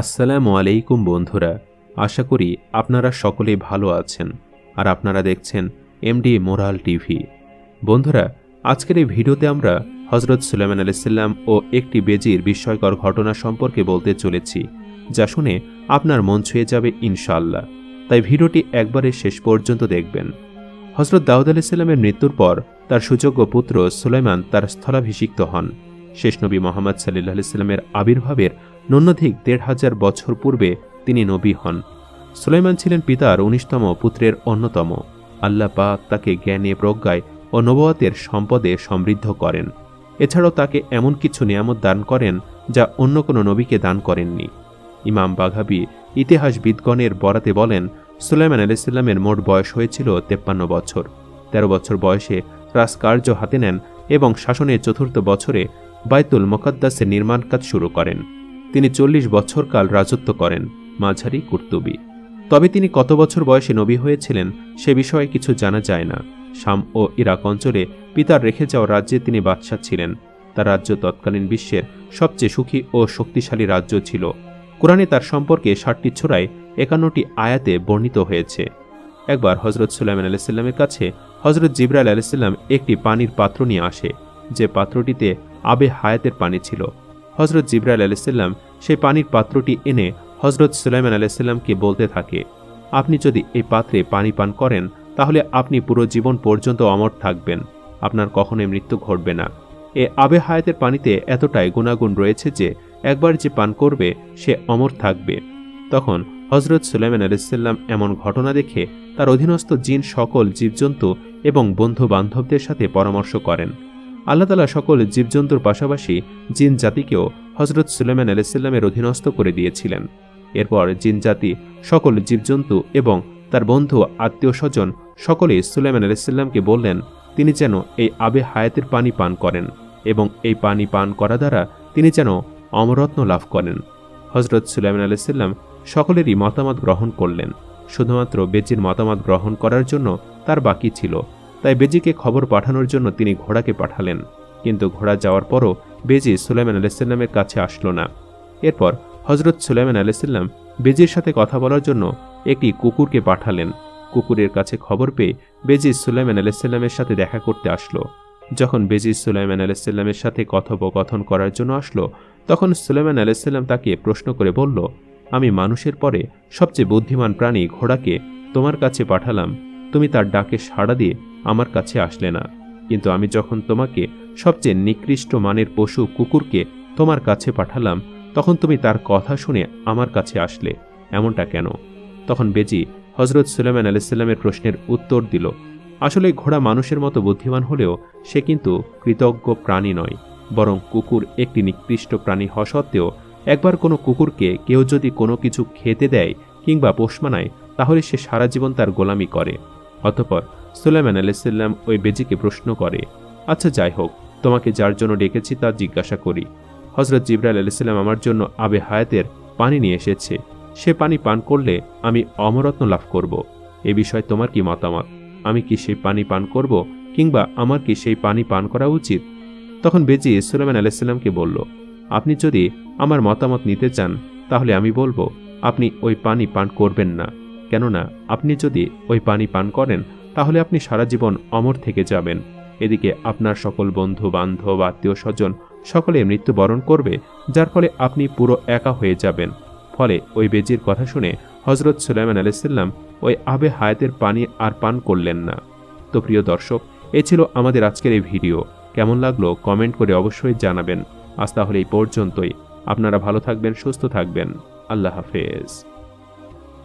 আসসালামু আলাইকুম বন্ধুরা, আশা করি আপনারা সকলেই ভালো আছেন আর আপনারা দেখছেন এমডি মোরাল টিভি। বন্ধুরা, আজকের এই ভিডিওতে আমরা হজরত সুলেমান আলাইসাল্লাম ও একটি বেজির বিস্ময়কর ঘটনা সম্পর্কে বলতে চলেছি, যা শুনে আপনার মন ছুঁয়ে যাবে ইনশাল্লাহ তাই ভিডিওটি একবারে শেষ পর্যন্ত দেখবেন। হজরত দাউদ আলাইসাল্লামের মৃত্যুর পর তার সুযোগ্য পুত্র সুলাইমান তার স্থলাভিষিক্ত হন। শেষ নবী মোহাম্মদ সাল্লাহ সাল্লামের আবির্ভাবের ন্যূনাধিক দেড় হাজার বছর পূর্বে তিনি নবী হন। সুলাইমান ছিলেন পিতার উনিশতম পুত্রের অন্যতম। আল্লাহ পাক তাকে জ্ঞানে প্রজ্ঞায় ও নবতের সম্পদে সমৃদ্ধ করেন। এছাড়াও তাকে এমন কিছু নিয়ামত দান করেন যা অন্য কোনো নবীকে দান করেননি। ইমাম বাঘাবি ইতিহাসবিদগণের বরাতে বলেন, সুলাইমান আলাইসাল্লামের মোট বয়স হয়েছিল তেপ্পান্ন বছর। তেরো বছর বয়সে রাজকার্য হাতে নেন এবং শাসনের চতুর্থ বছরে বাইতুল মোকাদ্দাসের নির্মাণ কাজ শুরু করেন। তিনি চল্লিশ বছরকাল রাজত্ব করেন, মাঝারি কুর্তুবি। তবে তিনি কত বছর বয়সে নবী হয়েছিলেন, সে বিষয়ে কিছু জানা যায় না। শাম ও ইরাক অঞ্চলে পিতার রেখে যাওয়া রাজ্যে তিনি বাদশাহ ছিলেন। তার রাজ্য তৎকালীন বিশ্বের সবচেয়ে সুখী ও শক্তিশালী রাজ্য ছিল। কোরআনে তার সম্পর্কে ষাটটি ছোড়ায় একান্নটি আয়াতে বর্ণিত হয়েছে। একবার হজরত সুলাইমান আলাইসাল্লামের কাছে হজরত জিব্রাইল আলাইসাল্লাম একটি পানির পাত্র নিয়ে আসে। যে পাত্রটিতে আবে হায়াতের পানি ছিল। হজরত জিব্রাইল আলাইসাল্লাম সেই পানির পাত্রটি এনে হজরত সুলাইমান আলাইসাল্লামকে বলতে থাকে, আপনি যদি এই পাত্রে পানি পান করেন, তাহলে আপনি পুরো জীবন পর্যন্ত অমর থাকবেন, আপনার কখনোই মৃত্যু ঘটবে না। এ আবে হায়াতের পানিতে এতটাই গুণাগুণ রয়েছে যে, একবার যে পান করবে, সে অমর থাকবে। তখন হজরত সুলাইমান আলাইসাল্লাম এমন ঘটনা দেখে তার অধীনস্থ জিন সকল জীবজন্তু এবং বন্ধু বান্ধবদের সাথে পরামর্শ করেন। আল্লাহ তালা সকল জীবজন্তুর পাশাপাশি জিন জাতিকেও হজরত সুলেমান আলাইসাল্লামের অধীনস্থ করে দিয়েছিলেন। এরপর জিন জাতি সকল জীবজন্তু এবং তার বন্ধু, আত্মীয় স্বজন সকলেই সুলেমান আলাইসাল্লামকে বললেন, তিনি যেন এই আবে হায়াতের পানি পান করেন এবং এই পানি পান করা দ্বারা তিনি যেন অমরত্ন লাভ করেন। হজরত সুলাইমান আলাইসাল্লাম সকলেরই মতামত গ্রহণ করলেন। শুধুমাত্র বেজির মতামত গ্রহণ করার জন্য তার বাকি ছিল। তাই বেজিকে খবর পাঠানোর জন্য তিনি ঘোড়াকে পাঠালেন। কিন্তু ঘোড়া যাওয়ার পরও বেজি সুলাইমান আলাইসাল্লামের কাছে আসলো না। এরপর হজরত সুলাইমান আলাইসাল্লাম বেজির সাথে কথা বলার জন্য একটি কুকুরকে পাঠালেন। কুকুরের কাছে খবর পেয়ে বেজি সুলাইমান আলাইসাল্লামের সাথে দেখা করতে আসলো। যখন বেজি সুলাইমান আলাইসাল্লামের সাথে কথোপকথন করার জন্য আসলো, তখন সুলাইমান আলাইসাল্লাম তাকে প্রশ্ন করে বলল, আমি মানুষের পরে সবচেয়ে বুদ্ধিমান প্রাণী ঘোড়াকে তোমার কাছে পাঠালাম। তুমি তার ডাকে সাড়া দিয়ে আমার কাছে আসলে না। কিন্তু আমি যখন তোমাকে সবচেয়ে নিকৃষ্ট মানের পশু কুকুরকে তোমার কাছে পাঠালাম, তখন তুমি তার কথা শুনে আমার কাছে আসলে। এমনটা কেন? তখন বেজি হজরত সুলেমান আলাইসাল্লামের প্রশ্নের উত্তর দিল, আসলে ঘোড়া মানুষের মতো বুদ্ধিমান হলেও সে কিন্তু কৃতজ্ঞ প্রাণী নয়, বরং কুকুর একটি নিকৃষ্ট প্রাণী হওয়া সত্ত্বেও একবার কোনো কুকুরকে কেউ যদি কোনো কিছু খেতে দেয় কিংবা পোষ মানায়, তাহলে সে সারা জীবন তার গোলামি করে। অতপর সুলাইমান আলাইসাল্লাম ওই বেজিকে প্রশ্ন করে আচ্ছা যাই হোক, তোমাকে যার জন্য ডেকেছি তা জিজ্ঞাসা করি। হজরত জিব্রাইল আলাইসাল্লাম আমার জন্য আবে হায়াতের পানি নিয়ে এসেছে। সে পানি পান করলে আমি অমরত্ন লাভ করব। এ বিষয়ে তোমার কি মতামত? আমি কি সেই পানি পান করব কিংবা আমার কি সেই পানি পান করা উচিত? তখন বেজি সুলাইমান আলাইসাল্লামকে বলল, আপনি যদি আমার মতামত নিতে চান, তাহলে আমি বলব, আপনি ওই পানি পান করবেন না। কেননা আপনি যদি ওই পানি পান করেন, তাহলে আপনি সারা জীবন অমর থেকে যাবেন। এদিকে আপনার সকল বন্ধু, বান্ধব, আত্মীয় স্বজন সকলে মৃত্যুবরণ করবে, যার ফলে আপনি পুরো একা হয়ে যাবেন। ফলে ওই বেজির কথা শুনে হজরত সুলাইমান আলাইসাল্লাম ওই আবে হায়াতের পানি আর পান করলেন না। তো প্রিয় দর্শক, এ ছিল আমাদের আজকের এই ভিডিও। কেমন লাগল কমেন্ট করে অবশ্যই জানাবেন। আজ তাহলে এই পর্যন্তই। আপনারা ভালো থাকবেন, সুস্থ থাকবেন। আল্লাহ হাফেজ।